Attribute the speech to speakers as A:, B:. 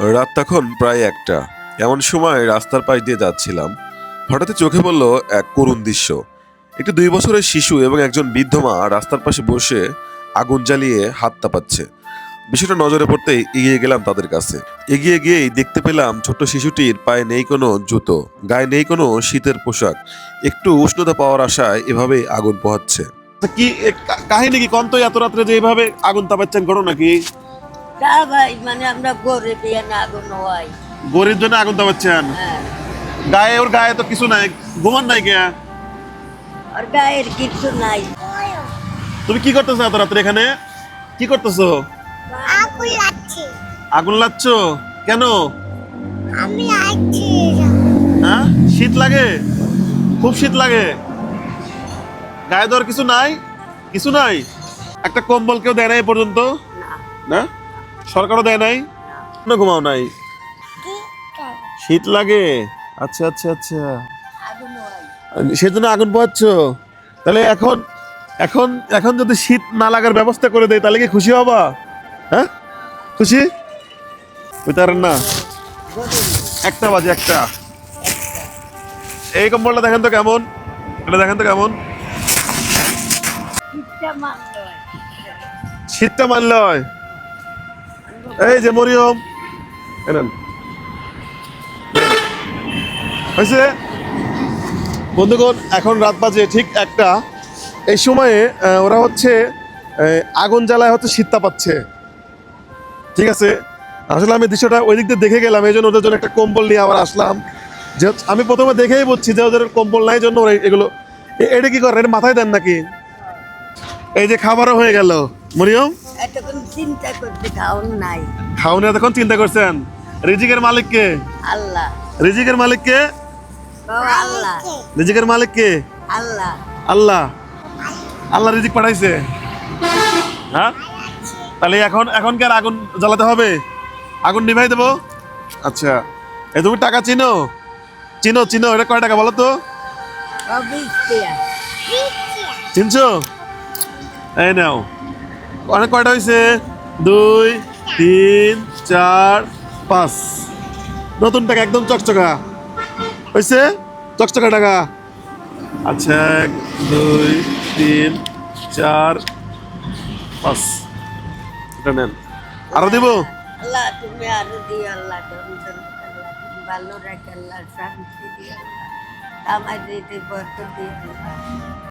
A: রাত তখন প্রায় একটা। এমন সময় রাস্তার পাশ দিয়ে যাচ্ছিলাম। হঠাৎ চোখে পড়ল এক করুণ দৃশ্য। একটি দুই বছরের শিশু এবং একজন বৃদ্ধ মা রাস্তার পাশে বসে আগুন জ্বালিয়ে হাত তাপাচ্ছে। বিষয়টা নজরে পড়তেই এগিয়ে গেলাম তাদের কাছে। এগিয়ে গিয়েই দেখতে পেলাম ছোট্ট শিশুটির পায়ে নেই কোনো জুতো, গায়ে নেই কোনো শীতের পোশাক। একটু উষ্ণতা পাওয়ার আশায় এভাবেই আগুন পোহাচ্ছে। কি কাহিনী কি? কন্ত এত রাত্রে যে এইভাবে আগুন তাপাচ্ছেন করো নাকি?
B: তা ভাই মানে আমরা গরিব এনে আগুন হয়
A: গরিব জন্য আগুন তাপাচ্ছেন
B: হ্যাঁ।
A: গায়ে ওর গায়ে তো কিছু নাই। ঘুমান নাই কে?
B: আর গায়ের কিছু নাই।
A: তুমি কি করতেছো এত রাত্রে এখানে? কি করতেছো?
C: আগুন লাগছে।
A: আগুন লাচ্ছ কেন?
C: আমি আছি।
A: হ্যাঁ? শীত লাগে? খুব শীত লাগে। গায়ে দেওয়ার কিছু নাই? কিছু নাই? একটা কম্বল কেউ দেয় নাই এ পর্যন্ত?
B: না।
A: না? সরকারও দেয় নাই? না ঘুমাও নাই? শীত লাগে? আচ্ছা আচ্ছা আচ্ছা। সেজন্য আগুন পোহাচ্ছ? তাহলে এখন এখন এখন যদি শীত না লাগার ব্যবস্থা করে দেয় তাহলে কি খুশি হবা? হ্যাঁ? খুশি? বুঝতে না। একটা বাজে একটা। এই কম্বলটা দেখেন তো কেমন? এটা দেখেন তো কেমন? শীতটা মানলে হয় এই যে মরিয়ম। এনেন হয়েছে? বন্ধুগণ, এখন রাত বাজে ঠিক একটা। এই সময়ে ওরা হচ্ছে আগুন জ্বালায় হচ্ছে শীতটা পাচ্ছে। ঠিক আছে? আসলে আমি দৃশ্যটা ওই দিক দিয়ে দেখে গেলাম, এই জন্য ওদের জন্য একটা কম্বল নিয়ে আবার আসলাম। যে আমি প্রথমে দেখেই বলছি যে ওদের কম্বল নাই জন্য ওরা এগুলো এটা কি করে মাথায় দেন নাকি? এই যে খাবারও হয়ে গেল। মরিয়ম?
B: এতক্ষণ চিন্তা করতে খাওন নাই।
A: খাওনে এতক্ষণ চিন্তা করছেন? রিজিকের মালিক কে?
B: আল্লাহ।
A: রিজিকের মালিক কে?
B: আল্লাহ।
A: রিজিকের মালিক কে?
B: আল্লাহ।
A: আল্লাহ। আল্লাহ রিজিক পাঠাইছে। হ্যাঁ? তাহলে এখন এখন কি আর আগুন জ্বালাতে হবে? আগুন নিভাই দেবো? আচ্ছা। এ তুমি টাকা চিনো? চিনো চিনো এটা কয় টাকা বলো তো? চিনছো? এই নাও। অনেক কয়টা হয়েছে দুই, তিন, চার, পাঁচ। নতুন টাকা, একদম চকচকা। হয়েছে চকচকা টাকা। আচ্ছা এক, দুই, তিন, চার, পাঁচ। এটা নেন। আরও দিব?
B: ভালো আল্লাহ শান্তি